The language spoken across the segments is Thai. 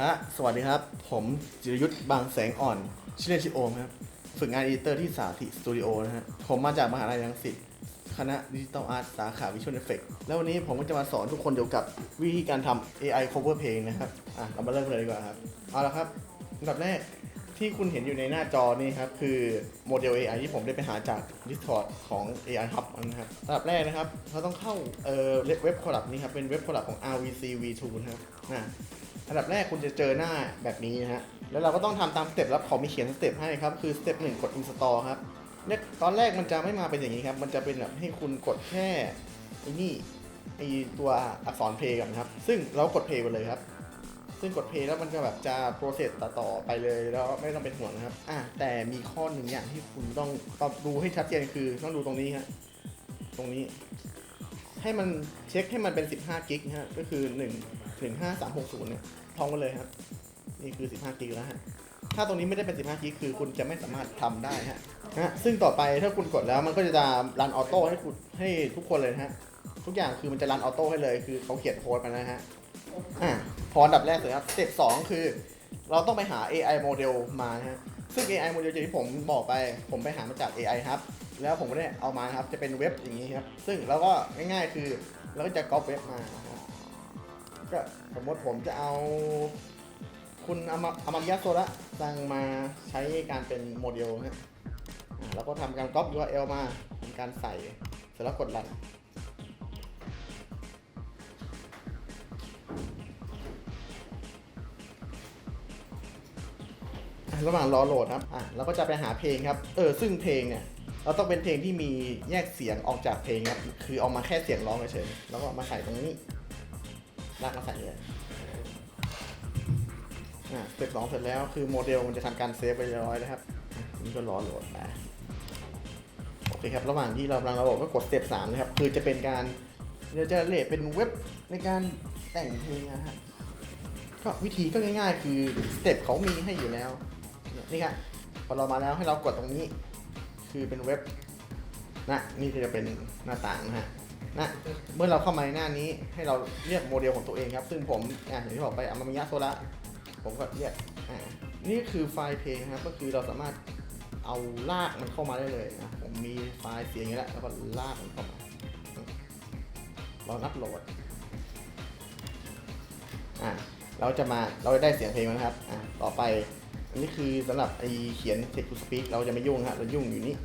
อะสวัสดีครับ ผมจิรยุทธ์บางแสงอ่อนชื่อเล่นชื่อโอมครับ ฝึกงานอีเตอร์ที่สาธิตสตูดิโอนะฮะ ผมมาจากมหาลัยรังสิตคณะดิจิตอลอาร์ตสาขาวิชวลเอฟเฟกแล้ววันนี้ผมก็จะมาสอนทุกคนเกี่ยวกับวิธีการทำ AI cover เพลงนะครับ อะ เรามาเริ่มกันเลยดีกว่าครับ เอาละครับอันดับแรกที่คุณเห็นอยู่ในหน้าจอนี่ครับ คือโมเดล AI ที่ผมได้ไปหาจาก Discord ของ AI Hub นะครับอันดับแรกนะครับ เราต้องเข้าเอ่อเว็บคอลับนี้ครับ เป็นเว็บคอลับของ RVC V2 นะครับ อะ อันดับแรกคุณจะเจอหน้าแบบนี้นะฮะ แล้วเราก็ต้องทำตามสเต็ปแล้วเขามีเขียนสเต็ปให้ครับ คือสเต็ปหนึ่งกด install ครับเนี่ยตอนแรกมันจะไม่มาเป็นอย่างนี้ครับ มันจะเป็นแบบให้คุณกดแค่ไอ้นี่ไอ้ตัวอักษรเพลงก่อนครับ ซึ่งเรากดเพลงไปเลยครับ ซึ่งกดเพลงแล้วมันจะแบบจะโปรเซสต่อไปเลยแล้วไม่ต้องเป็นห่วงนะครับ อะแต่มีข้อหนึ่งอย่างที่คุณต้องต้องดูให้ชัดเจนคือต้องดูตรงนี้ฮะ ตรงนี้ ให้มันเช็คให้มันเป็น 15 กิกนะฮะ ก็คือ 1 ถึง 5360 เนี่ยท่องไว้เลยครับ นี่คือ 15กิกแล้วฮะ ถ้าตรงนี้ไม่ได้เป็น 15กิกคือคุณจะไม่สามารถทำได้ฮะนะฮะซึ่งต่อไปถ้าคุณกดแล้วมันก็จะรันออโต้ให้คุณให้ทุกคนเลยฮะ ทุกอย่างคือมันจะรันออโต้ให้เลย คือเขาเขียนโค้ดมานะฮะ อะพออันดับแรกเสร็จครับสเต็ปสองคือ เราต้องไปหา AI โมเดลมาฮะ ซึ่ง AI โมเดลที่ผมบอกไป ผมไปหามาจาก AI ครับแล้วผมก็ได้เอามาครับ จะเป็นเว็บอย่างนี้ครับ ซึ่งเราก็ง่ายๆคือเราก็จะก๊อปเว็บมา ก็สมมติผมจะเอา คุณอามาอามามิยะโซระสั่งมาใช้การเป็นโมเดลฮะแล้วก็ทำการก๊อป URL มาทำการใส่เสร็จแล้วกดรันระหว่างรอโหลดครับ อะเราก็จะไปหาเพลงครับ เออ ซึ่งเพลงเนี่ย เราต้องเป็นเพลงที่มีแยกเสียงออกจากเพลงครับ คือเอามาแค่เสียงร้องเฉยๆ แล้วก็มาใส่ตรงนี้ ลากมาใส่เลยอะสเต็ปสองเสร็จแล้วคือโมเดลมันจะทำการเซฟไปเรียบร้อยแล้วครับอะนี่ก็รอโหลดมาโอเคครับระหว่างที่เรากำลังระบบก็กดสเต็ปสามนะครับ คือจะเป็นการเราจะเลทเป็นเว็บในการแต่งเพลงนะฮะก็วิธีก็ง่าย ๆ คือสเต็ปเขามีให้อยู่แล้วนี่ครับพอเรามาแล้วให้เรากดตรงนี้ คือเป็นเว็บนะนี่จะเป็นหน้าต่างนะฮะ นะเมื่อเราเข้ามาในหน้านี้ให้เราเรียกโมเดลของตัวเองครับ ซึ่งผมอะอย่างที่บอกไปอามามิยะโซระผมก็เรียกอ่านี่คือไฟล์เพลงครับก็คือเราสามารถเอาลากมันเข้ามาได้เลยนะผมมีไฟล์เสียงอย่างนี้แล้วแล้วก็ลากมันเข้ามาเรานับโหลดอ่าเราจะมาเราจะได้เสียงเพลงแล้วนะครับอะต่อไปอันนี้คือสำหรับไอเขียน text to speak เราจะไม่ยุ่งฮะเรายุ่งอยู่นี่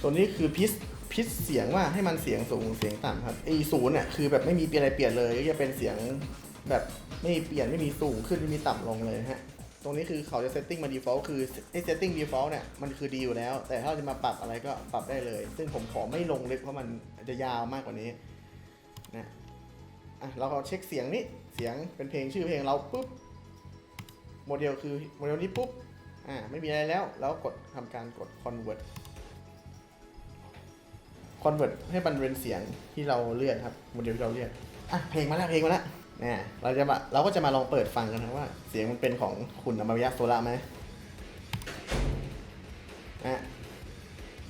ส่วนนี้คือพิช พิชเสียงว่าให้มันเสียงสูงเสียงต่ำครับไอศูนย์เนี่ยคือแบบไม่มีเปลี่ยนอะไรเปลี่ยนเลยก็จะเป็นเสียงแบบไม่มีเปลี่ยนไม่มีสูงขึ้นไม่มีต่ำลงเลยฮะตรงนี้คือเขาจะ setting มา default คือไอ setting default เนี่ยมันคือดีอยู่แล้ว แต่ถ้าเราจะมาปรับอะไรก็ปรับได้เลย ซึ่งผมขอไม่ลงลึกเพราะมันจะยาวมากกว่านี้นะอะเราก็เช็คเสียงนี้เสียงเป็นเพลงชื่อเพลงเราปุ๊บโมเดลคือโมเดลนี้ปุ๊บอ่าไม่มีอะไรแล้ว แล้วกดทำการกด convert convert ให้มันเป็นเสียงที่เราเลือกครับโมเดลที่เราเลือกอะเพลงมาแล้วเพลงมาแล้วเนี่ยเราจะมาเราก็จะมาลองเปิดฟังกันนะว่า เสียงมันเป็นของคุณอมายะโซระไหมอะ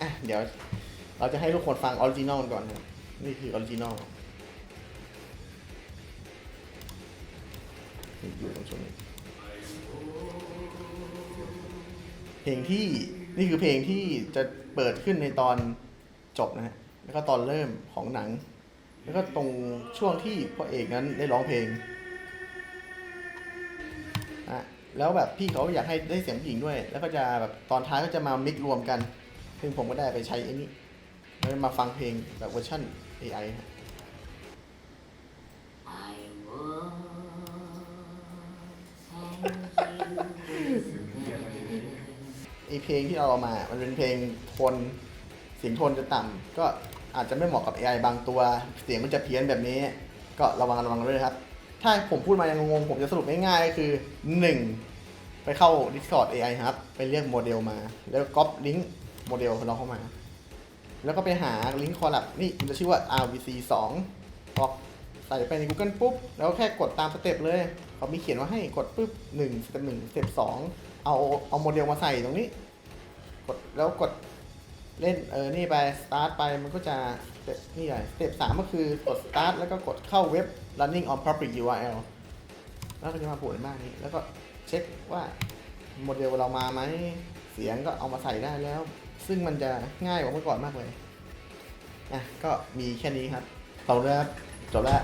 อะเดี๋ยว เราจะให้ทุกคนฟังออริจินอลก่อนครับนี่คือออริจินอลอยู่ตรงช่วงนี้เพลงที่นี่คือเพลงที่จะเปิดขึ้นในตอนจบนะฮะ แล้วก็ตอนเริ่มของหนัง แล้วก็ตรงช่วงที่พระเอกนั้นได้ร้องเพลงอะแล้วแบบพี่เขาอยากให้ได้เสียงผู้หญิงด้วย แล้วก็จะแบบตอนท้ายก็จะมามิกรวมกันซึ่งผมก็ได้ไปใช้ไอ้นี่แล้วมาฟังเพลงแบบเวอร์ชัน AI ฮะ I will thank you. ไอเพลงที่เราเอามา มันเป็นเพลงโทนเสียงโทนจะต่ำก็ อาจจะไม่เหมาะกับ AI บางตัว เสียงมันจะเพี้ยนแบบนี้ ก็ระวังระวังด้วยครับ ถ้าผมพูดมายังงงผมจะสรุปง่ายๆก็คือ 1. ไปเข้า Discord AI ครับ ไปเรียกโมเดลมา แล้วก๊อปลิงก์โมเดลของเราเข้ามา แล้วก็ไปหาลิงก์คอลับนี่มันจะชื่อว่า RVC 2ก๊อปใส่ไปใน Google ปุ๊บ แล้วแค่กดตามสเต็ปเลยเขามีเขียนว่าให้กดปุ๊บ1สเต็ป1สเต็ป2เอาเอาโมเดลมาใส่ตรงนี้ กดแล้วกด เล่นเออนี่ไป start ไปมันก็จะนี่ไงสเต็ปสามก็คือกด start แล้วก็กดเข้าเว็บ running on public URL แล้วก็จะมาโผล่ในหน้านี้ แล้วก็เช็คว่าโมเดลเรามาไหมเสียงก็เอามาใส่ได้แล้ว ซึ่งมันจะง่ายกว่าเมื่อก่อนมากเลยอะก็มีแค่นี้ครับขอบคุณครับจบแล้ว